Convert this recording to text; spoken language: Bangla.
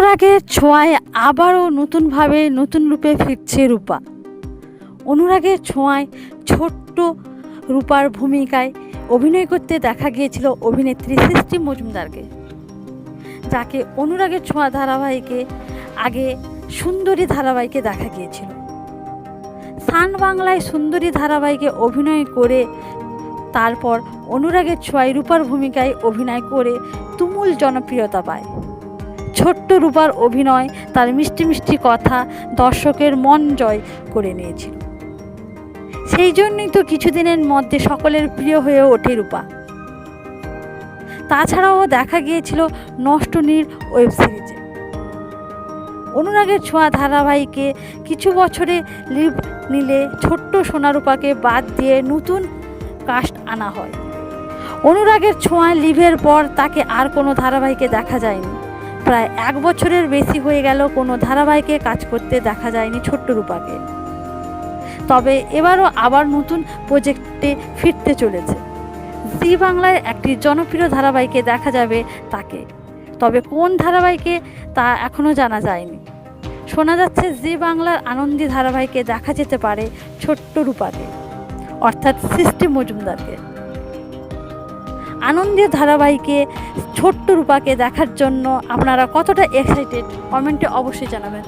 অনুরাগের ছোঁয়ায় আবারও নতুনভাবে নতুন রূপে ফিরছে রূপা। অনুরাগের ছোঁয়ায় ছোট্ট রূপার ভূমিকায় অভিনয় করতে দেখা গিয়েছিল অভিনেত্রী সৃষ্টি মজুমদারকে। যাকে অনুরাগের ছোঁয়া ধারাবাহিকে আগে সুন্দরী ধারাবাহিকে দেখা গিয়েছিল। সান বাংলায় সুন্দরী ধারাবাহিকে অভিনয় করে তারপর অনুরাগের ছোঁয়ায় রূপার ভূমিকায় অভিনয় করে তুমুল জনপ্রিয়তা পায়। ছোট্ট রূপার অভিনয়, তার মিষ্টি মিষ্টি কথা দর্শকের মন জয় করে নিয়েছিল। সেই জন্যই তো কিছুদিনের মধ্যে সকলের প্রিয় হয়ে ওঠে রূপা। তাছাড়াও দেখা গিয়েছিল নষ্টনীর ওয়েব সিরিজে। অনুরাগের ছোঁয়া ধারাবাহিকে কিছু বছরে লিভ নিলে ছোট্ট সোনারূপাকে বাদ দিয়ে নতুন কাস্ট আনা হয়। অনুরাগের ছোঁয়া লিভের পর তাকে আর কোনো ধারাবাহিকে দেখা যায়নি। প্রায় এক বছরের বেশি হয়ে গেল কোনো ধারাবাহিকে কাজ করতে দেখা যায়নি ছোট্ট রূপাকে। তবে এবারও আবার নতুন প্রজেক্টে ফিরতে চলেছে। জি বাংলায় একটি জনপ্রিয় ধারাবাহিকে দেখা যাবে তাকে। তবে কোন ধারাবাহিকে তা এখনও জানা যায়নি। শোনা যাচ্ছে জি বাংলার আনন্দী ধারাবাহিকে দেখা যেতে পারে ছোট্ট রূপাকে, অর্থাৎ সৃষ্টি মজুমদারকে। আনন্দের ধারাবাহিকে ছোট্ট রূপাকে দেখার জন্য আপনারা কতটা এক্সাইটেড কমেন্টে অবশ্যই জানাবেন